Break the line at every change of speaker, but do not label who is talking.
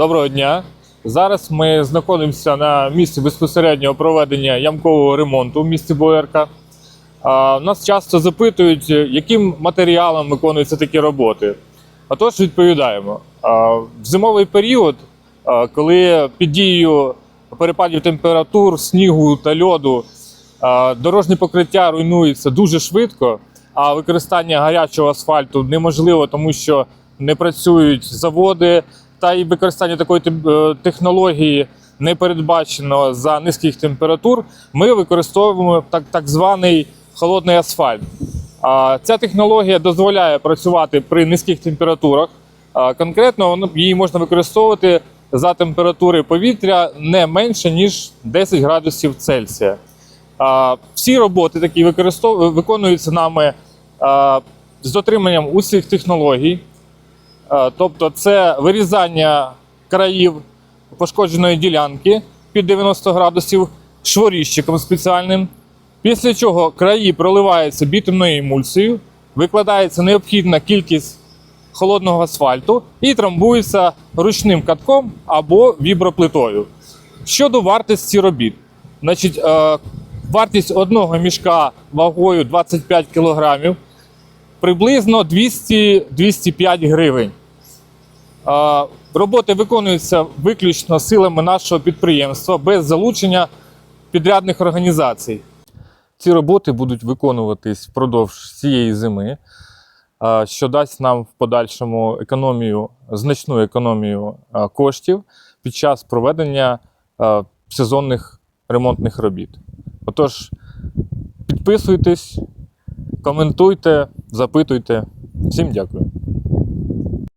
Доброго дня. Зараз ми знаходимося на місці безпосереднього проведення ямкового ремонту в місті Боярка. Нас часто запитують, яким матеріалом виконуються такі роботи. Отож, відповідаємо. В зимовий період, коли під дією перепадів температур, снігу та льоду дорожнє покриття руйнується дуже швидко, а використання гарячого асфальту неможливо, тому що не працюють заводи, та і використання такої е, технології не передбачено за низьких температур. Ми використовуємо так, так званий холодний асфальт. Ця технологія дозволяє працювати при низьких температурах. Конкретно її можна використовувати за температури повітря не менше ніж 10 градусів Цельсія. Всі роботи такі виконуються нами з дотриманням усіх технологій. А, Тобто, це вирізання країв пошкодженої ділянки під 90 градусів шворіщиком спеціальним. Після чого краї проливаються бітумною емульсією, викладається необхідна кількість холодного асфальту і трамбується ручним катком або віброплитою. Щодо вартості робіт, значить, е, вартість одного мішка вагою 25 кг приблизно 200-205 гривень. Роботи виконуються виключно силами нашого підприємства без залучення підрядних організацій. Ці роботи будуть виконуватись впродовж цієї зими, що дасть нам в подальшому економію, значну економію коштів під час проведення сезонних ремонтних робіт. Отож, підписуйтесь, коментуйте, запитуйте. Всім дякую.